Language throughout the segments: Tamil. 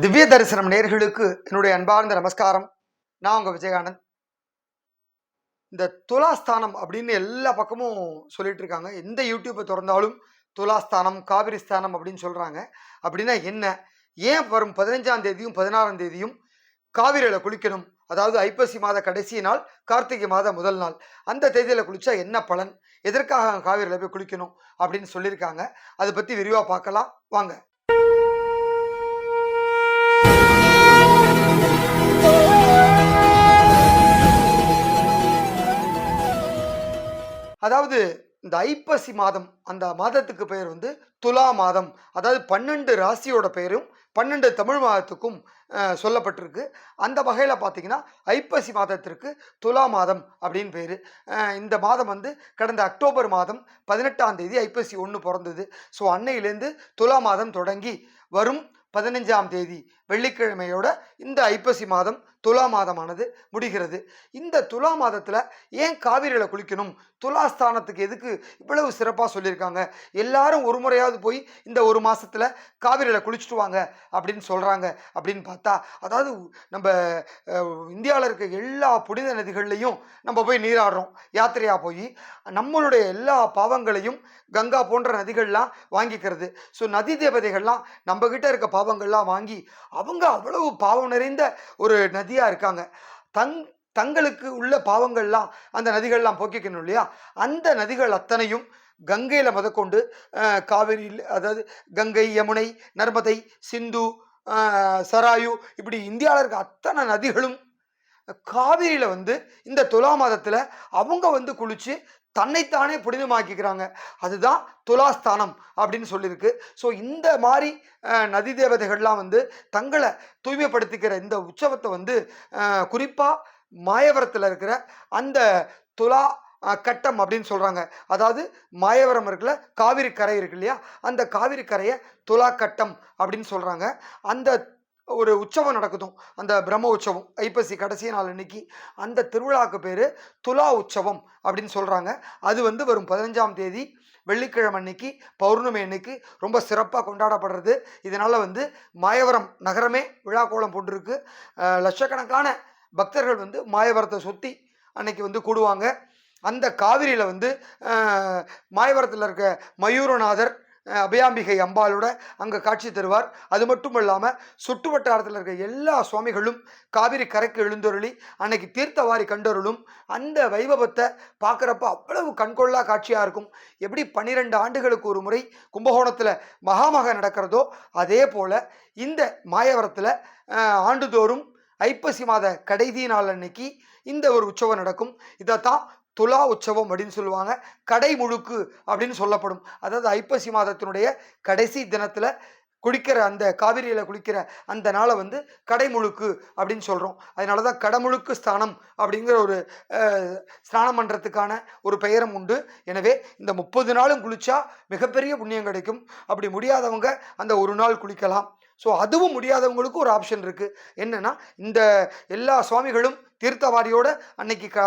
திவ்ய தரிசனம் நேர்களுக்கு என்னுடைய அன்பார்ந்த நமஸ்காரம். நான் உங்கள் விஜயகானந்த் இந்த துலாஸ்தானம் அப்படின்னு எல்லா பக்கமும் சொல்லிட்டு இருக்காங்க. எந்த யூடியூப்பை திறந்தாலும் துலாஸ்தானம் காவிரிஸ்தானம் அப்படின்னு சொல்கிறாங்க அப்படின்னா என்ன? ஏன் வரும் பதினஞ்சாம் தேதியும் பதினாறாம் தேதியும் காவிரியில் குளிக்கணும்? அதாவது ஐப்பசி மாத கடைசி நாள் கார்த்திகை மாத முதல் நாள். அந்த தேதியில் குளித்தா என்ன பலன்? எதற்காக காவிரியில் போய் குளிக்கணும் அப்படின்னு சொல்லியிருக்காங்க. அதை பற்றி விரிவாக பார்க்கலாம். வாங்க. அதாவது இந்த ஐப்பசி மாதம் அந்த மாதத்துக்கு பெயர் வந்து துலா மாதம். அதாவது பன்னெண்டு ராசியோட பெயரும் பன்னெண்டு தமிழ் மாதத்துக்கும் சொல்லப்பட்டிருக்கு. அந்த வகையில் பார்த்தீங்கன்னா ஐப்பசி மாதத்திற்கு துலா மாதம் அப்படின்னு பேர். இந்த மாதம் வந்து கடந்த அக்டோபர் மாதம் பதினெட்டாம் தேதி ஐப்பசி ஒன்று பிறந்தது. ஸோ அன்னையிலேருந்து துலா மாதம் தொடங்கி வரும் பதினஞ்சாம் தேதி வெள்ளிக்கிழமையோட இந்த ஐப்பசி மாதம் துலா மாதமானது முடிகிறது. இந்த துலா மாதத்தில் ஏன் காவிரியில் குளிக்கணும்? துலாஸ்தானத்துக்கு எதுக்கு இவ்வளவு சிறப்பாக சொல்லியிருக்காங்க? எல்லாரும் ஒரு முறையாவது போய் இந்த ஒரு மாதத்தில் காவிரியில் குளிச்சுட்டு வாங்க அப்படின்னு சொல்கிறாங்க அப்படின்னு பார்த்தா அதாவது நம்ம இந்தியாவில் இருக்க எல்லா புனித நதிகள்லையும் நம்ம போய் நீராடுறோம். யாத்திரையாக போய் நம்மளுடைய எல்லா பாவங்களையும் கங்கா போன்ற நதிகள்லாம் வாங்கிக்கிறது. ஸோ நதி தேவதைகள்லாம் நம்ம இருக்க பாவங்கள்லாம் வாங்கி அவங்க அவ்வளவு பாவம் நிறைந்த ஒரு நதியாக இருக்காங்க. தங் தங்களுக்கு உள்ள பாவங்கள்லாம் அந்த நதிகள்லாம் போக்கிக்கணும் இல்லையா? அந்த நதிகள் அத்தனையும் கங்கையில் முதற்கொண்டு காவிரியில் அதாவது கங்கை யமுனை நர்மதை சிந்து சராயு இப்படி இந்தியாவில் இருக்க அத்தனை நதிகளும் காவிரியில் வந்து இந்த துலா மாதத்தில் அவங்க வந்து குளித்து தன்னைத்தானே புனிதமாக்கிக்கிறாங்க. அதுதான் துலாஸ்தானம் அப்படின்னு சொல்லியிருக்கு. ஸோ இந்த மாதிரி நதி தேவதைகள்லாம் வந்து தங்களை தூய்மைப்படுத்திக்கிற இந்த உற்சவத்தை வந்து குறிப்பாக மாயவரத்தில் இருக்கிற அந்த துலா கட்டம் அப்படின்னு சொல்கிறாங்க அதாவது மாயவரம் இருக்குல்ல காவிரி கரை இருக்கு இல்லையா? அந்த காவிரி கரையை துலா கட்டம் அப்படின்னு சொல்கிறாங்க அந்த ஒரு உற்சவம் நடக்குதும். அந்த பிரம்ம உற்சவம் ஐப்பசி கடைசி நாள் அன்னைக்கு அந்த திருவிழாவுக்கு பேர் துலா உற்சவம் அப்படின்னு சொல்கிறாங்க அது வந்து வரும் பதினஞ்சாம் தேதி வெள்ளிக்கிழமை அன்னைக்கு பௌர்ணமி அன்னைக்கு ரொம்ப சிறப்பாக கொண்டாடப்படுறது. இதனால் வந்து மாயவரம் நகரமே விழா கோலம் போட்டிருக்கு. லட்சக்கணக்கான பக்தர்கள் வந்து மாயவரத்தை சுற்றி அன்னைக்கு வந்து கூடுவாங்க. அந்த காவிரியில் வந்து மாயவரத்தில் இருக்க மயூரநாதர் அபயாம்பிகை அம்பாளோட அங்கே காட்சி தருவார். அது மட்டும் இல்லாமல் சுற்று வட்டாரத்தில் இருக்க எல்லா சுவாமிகளும் காவிரி கரைக்கு எழுந்தொருளி அன்னைக்கு தீர்த்தவாரி கண்டருளும் அந்த வைபவத்தை பார்க்குறப்ப அவ்வளவு கண்கொள்ளா காட்சியாக இருக்கும். எப்படி பன்னிரெண்டு ஆண்டுகளுக்கு ஒரு முறை கும்பகோணத்தில் மகாமக நடக்கிறதோ அதே போல் இந்த மாயவரத்தில் ஆண்டுதோறும் ஐப்பசி மாத கடைசி நாள் அன்னைக்கு இந்த ஒரு உற்சவம் நடக்கும். இதைத்தான் துலா உற்சவம் அப்படின்னு சொல்லுவாங்க. கடை முழுக்கு அப்படின்னு சொல்லப்படும். அதாவது ஐப்பசி மாதத்தினுடைய கடைசி தினத்தில் குளிக்கிற அந்த காவிரியில் குளிக்கிற அந்த நாளை வந்து கடைமுழுக்கு அப்படின்னு சொல்கிறோம் அதனால தான் கடமுழுக்கு ஸ்தானம் அப்படிங்கிற ஒரு ஸ்நானம் பண்ணுறதுக்கான ஒரு பெயரும் உண்டு. எனவே இந்த முப்பது நாளும் குளித்தா மிகப்பெரிய புண்ணியம் கிடைக்கும். அப்படி முடியாதவங்க அந்த ஒரு நாள் குளிக்கலாம். ஸோ அதுவும் முடியாதவங்களுக்கு ஒரு ஆப்ஷன் இருக்குது என்னென்னா இந்த எல்லா சுவாமிகளும் தீர்த்தவாரியோட அன்னைக்கு க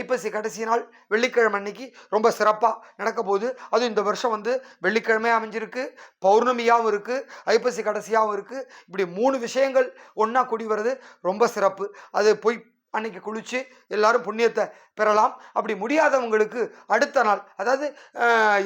ஐப்பசி கடைசி நாள் வெள்ளிக்கிழமை அன்னைக்கு ரொம்ப சிறப்பாக நடக்க போகுது அதுவும் இந்த வருஷம் வந்து வெள்ளிக்கிழமையாக அமைஞ்சிருக்கு பௌர்ணமியாகவும் இருக்குது ஐப்பசி கடைசியாகவும் இருக்குது இப்படி மூணு விஷயங்கள் ஒன்றா கூடி வர்றது ரொம்ப சிறப்பு. அது போய் அன்னைக்கு குளித்து எல்லாரும் புண்ணியத்தை பெறலாம். அப்படி முடியாதவங்களுக்கு அடுத்த நாள் அதாவது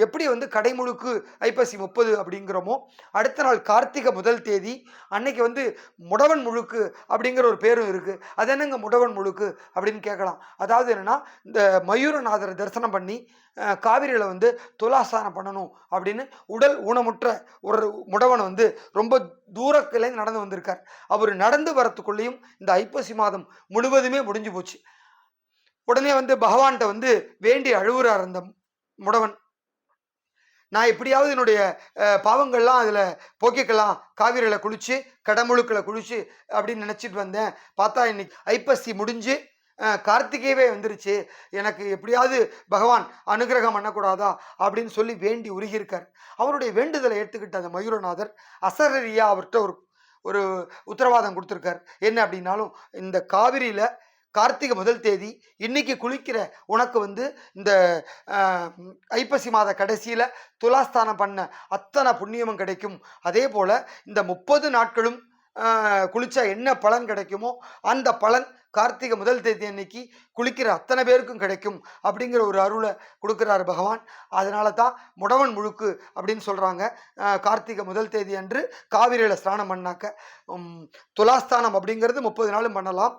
எப்படி வந்து கடைமுழுக்கு ஐப்பசி முப்பது அப்படிங்கிறோமோ அடுத்த நாள் கார்த்திகை முதல் தேதி அன்னைக்கு வந்து முடவன் முழுக்கு அப்படிங்கிற ஒரு பேரும் இருக்குது அது என்னங்க முடவன் முழுக்கு அப்படின்னு கேட்கலாம். அதாவது என்னென்னா இந்த மயூரநாதரை தரிசனம் பண்ணி காவிரியில் வந்து துலாஸ்தானம் பண்ணணும் அப்படின்னு உடல் ஊனமுற்ற ஒரு முடவன் வந்து ரொம்ப தூரத்துலேருந்து நடந்து வந்திருக்கார். அவர் நடந்து வரத்துக்குள்ளேயும் இந்த ஐப்பசி மாதம் முழுவதுமே முடிஞ்சு போச்சு. உடனே வந்து பகவான்கிட்ட வந்து வேண்டி அழுவுறார் அந்த முடவன். நான் எப்படியாவது என்னுடைய பாவங்கள்லாம் அதில் போக்கிக்கலாம். காவிரியில் குளித்து கடமுழுக்கில் குளித்து அப்படின்னு நினச்சிட்டு வந்தேன். பார்த்தா இன்னைக்கு ஐப்பசி முடிஞ்சு அஹ், கார்த்திகையவே வந்துருச்சு. எனக்கு எப்படியாவது பகவான் அனுகிரகம் பண்ணக்கூடாதா அப்படின்னு சொல்லி வேண்டி உருகியிருக்கார். அவருடைய வேண்டுதலை ஏற்றுக்கிட்ட அந்த மயூரநாதர் அசரரியா அவர்கிட்ட ஒரு ஒரு உத்தரவாதம் கொடுத்துருக்கார். என்ன அப்படின்னாலும் இந்த காவிரியில் கார்த்திகை முதல் தேதி இன்னைக்கு குளிக்கிற உனக்கு வந்து இந்த ஐப்பசி மாத கடைசியில் துலாஸ்தானம் பண்ண அத்தனை புண்ணியமும் கிடைக்கும். அதே போல் இந்த முப்பது நாட்களும் குளித்தா என்ன பலன் கிடைக்குமோ அந்த பலன் கார்த்திகை முதல் தேதி அன்னைக்கு குளிக்கிற அத்தனை பேருக்கும் கிடைக்கும் அப்படிங்கிற ஒரு அருளை கொடுக்குறாரு பகவான். அதனால தான் முடவன் முழுக்கு அப்படின்னு சொல்கிறாங்க கார்த்திகை முதல் தேதி அன்று காவிரியில் ஸ்நானம் பண்ணாக்க துலாஸ்தானம் அப்படிங்கிறது முப்பது நாளும் பண்ணலாம்.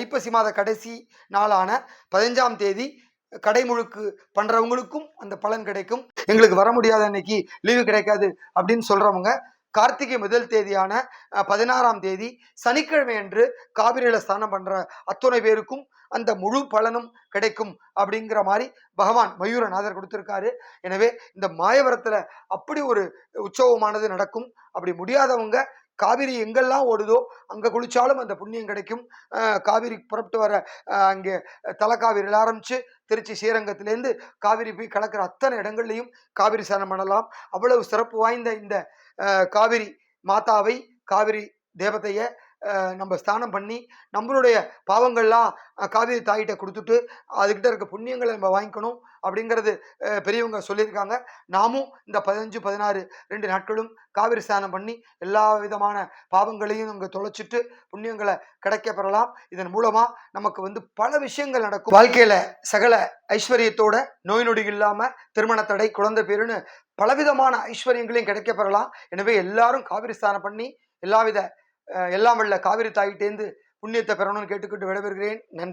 ஐப்பசி மாத கடைசி நாளான பதினஞ்சாம் தேதி கடைமுழுக்கு பண்ணுறவங்களுக்கும் அந்த பலன் கிடைக்கும். எங்களுக்கு வர முடியாத அன்னைக்கு லீவு கிடைக்காது அப்படின்னு சொல்கிறவங்க கார்த்திகை முதல் தேதியான பதினாறாம் தேதி சனிக்கிழமை அன்று காவிரியில் ஸ்நானம் பண்ணுற அத்துணை பேருக்கும் அந்த முழு பலனும் கிடைக்கும் அப்படிங்கிற மாதிரி பகவான் மயூரநாதர் கொடுத்துருக்காரு. எனவே இந்த மாயவரத்தில் அப்படி ஒரு உற்சவமானது நடக்கும். அப்படி முடியாதவங்க காவிரி எங்கெல்லாம் ஓடுதோ அங்கே குளிச்சாலும் அந்த புண்ணியம் கிடைக்கும். காவிரி புறப்பட்டு வர அங்கே தலைக்காவிரியில் ஆரம்பித்து திருச்சி ஸ்ரீரங்கத்திலேருந்து காவிரி போய் கலக்கிற அத்தனை இடங்கள்லையும் காவிரி ஸ்நானம் பண்ணலாம். அவ்வளவு சிறப்பு வாய்ந்த இந்த காவிரி மாதாவை காவிரி தேவதையை நம்ம ஸ்தானம் பண்ணி நம்மளுடைய பாவங்கள்லாம் காவிரி தாயிட்ட கொடுத்துட்டு அதுக்கிட்ட இருக்க புண்ணியங்களை நம்ம வாங்கிக்கணும் அப்படிங்கிறது பெரியவங்க சொல்லியிருக்காங்க. நாமும் இந்த பதினஞ்சு பதினாறு ரெண்டு நாட்களும் காவிரி ஸ்நானம் பண்ணி எல்லா விதமான பாவங்களையும் அங்கே தொலைச்சிட்டு புண்ணியங்களை கிடைக்க பெறலாம். இதன் மூலமாக நமக்கு வந்து பல விஷயங்கள் நடக்கும். வாழ்க்கையில் சகல ஐஸ்வர்யத்தோட நோய் நொடி இல்லாமல் திருமண தடை குழந்தை பேருன்னு பலவிதமான ஐஸ்வர்யங்களையும் கிடைக்க பெறலாம். எனவே எல்லாரும் காவிரி ஸ்நானம் பண்ணி எல்லாவித எல்லாம் வல்ல காவிரி தாயிட்டேந்து புண்ணியத்தை பெறணும்னு கேட்டுக்கிட்டு விடைபெறுகிறேன். நன்றி.